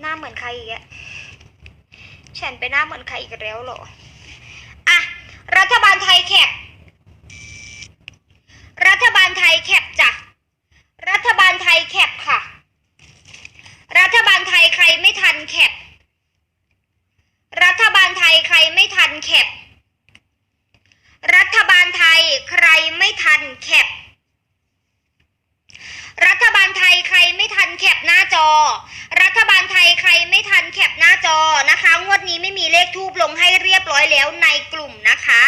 หน้าเหมือนใครอีกอะฉันไปหน้าเหมือนใครอีกแล้วเหรอ อะ รัฐบาลไทยแคบรัฐบาลไทยแคบจ้ะ รัฐบาลไทยแคบค่ะ รัฐบาลไทยใครไม่ทันแคบรัฐบาลไทยใครไม่ทันแคบรัฐบาลไทยใครไม่ทันแคปรัฐบาลไทยใครไม่ทันแคปหน้าจอ ฐบาลไทยใครไม่ทันแคปหน้าจอนะคะ งวดนี้ไม่มีเลขทูบลงให้เรียบร้อยแล้วในกลุ่มนะคะ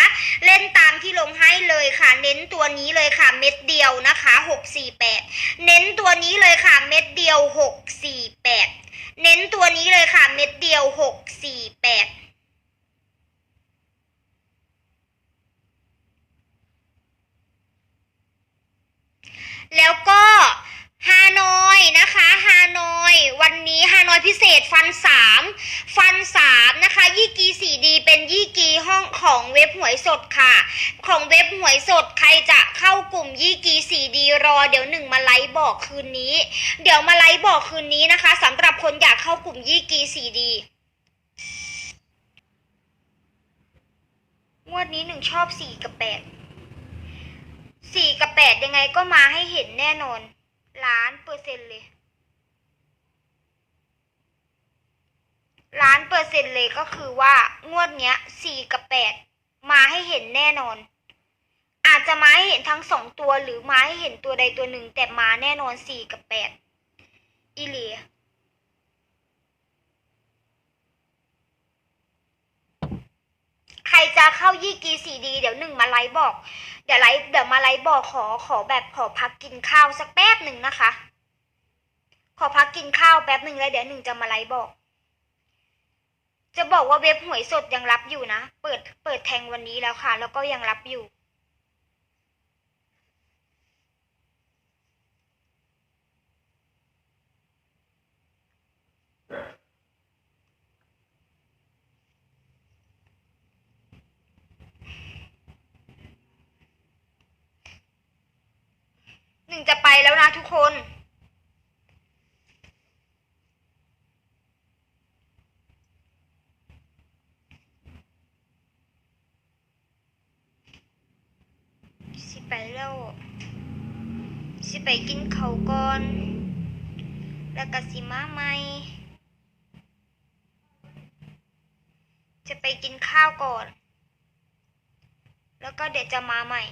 เล่นตามที่ลงให้เลยค่ะ เน้นตัวนี้เลยค่ะเม็ดเดียวนะคะ 648 เน้นตัวนี้เลยค่ะเม็ดเดียว648 เน้นตัวนี้เลยค่ะ เม็ดเดียว648 แล้วก็ฮานอยนะคะฮานอย วันนี้ฮานอย พิเศษฟันสามฟันสามนะคะ ยี่กีสี่ดีเป็นยี่กีห้องของเว็บหวยสดค่ะ ของเว็บหวยสดใครจะเข้ากลุ่มยี่กีสี่ดีรอ เดี๋ยวหนึ่งมาไลฟ์บอกคืนนี้ เดี๋ยวมาไลฟ์บอกคืนนี้นะคะสำหรับคนอยากเข้ากลุ่มยี่กีสี่ดีงวดนี้หนึ่งชอบสี่กับแปดสี่กับแปดยังไงก็มาให้เห็นแน่นอนล้านเปอร์เซ็นต์เลย ล้านเปอร์เซ็นต์เลยก็คือว่างวดเนี้ยสี่กับแปดมาให้เห็นแน่นอน อาจจะมาให้เห็นทั้งสองตัวหรือมาให้เห็นตัวใดตัวหนึ่ง แต่มาแน่นอนสี่กับแปดอีเลียใครจะเข้ายี่กีสีดีเดี๋ยวหนึ่งมาไลฟ์บอก เดี๋ยวไลฟ์เดี๋ยวมาไลฟ์บอกขอขอแบบขอพักกินข้าวสักแป๊บหนึ่งนะคะ ขอพักกินข้าวแป๊บหนึ่งแล้วเดี๋ยวหนึ่งจะมาไลฟ์บอก จะบอกว่าเว็บหวยสดยังรับอยู่นะ เปิดเปิดแทงวันนี้แล้วค่ะ แล้วก็ยังรับอยู่ หนึ่งจะไปแล้วนะทุกคน สิ ไปแล้ว สิไปกินเขาวก่อน แล้วก็สิมาใหม่ จะไปกินข้าวก่อน แล้วก็เดี๋ยวจะมาใหม่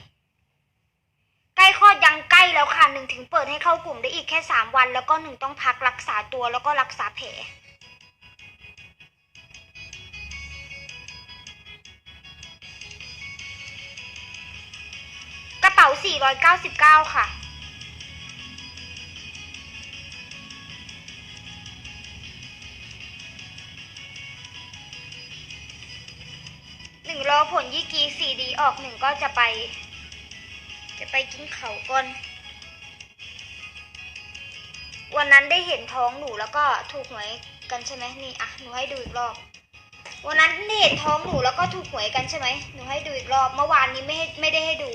ใกล้คลอดยังใกล้แล้วค่ะหนึ่งถึงเปิดให้เข้ากลุ่มได้อีกแค่สามวัน แล้วก็หนึ่งต้องพักรักษาตัวแล้วก็รักษาแผล 499 ค่ะหนึ่งรอผลยี่กีสี่ดีออกหนึ่งก็จะไป จะไปกินเขาก่อนวันนั้นได้เห็นท้องหนูแล้วก็ถูกหวยกันใช่ไหมนี่อะหนูให้ดูอีกรอบ วันนั้นได้เห็นท้องหนูแล้วก็ถูกหวยกันใช่ไหมหนูให้ดูอีกรอบ เมื่อวานนี้ไม่ให้ไม่ได้ให้ดู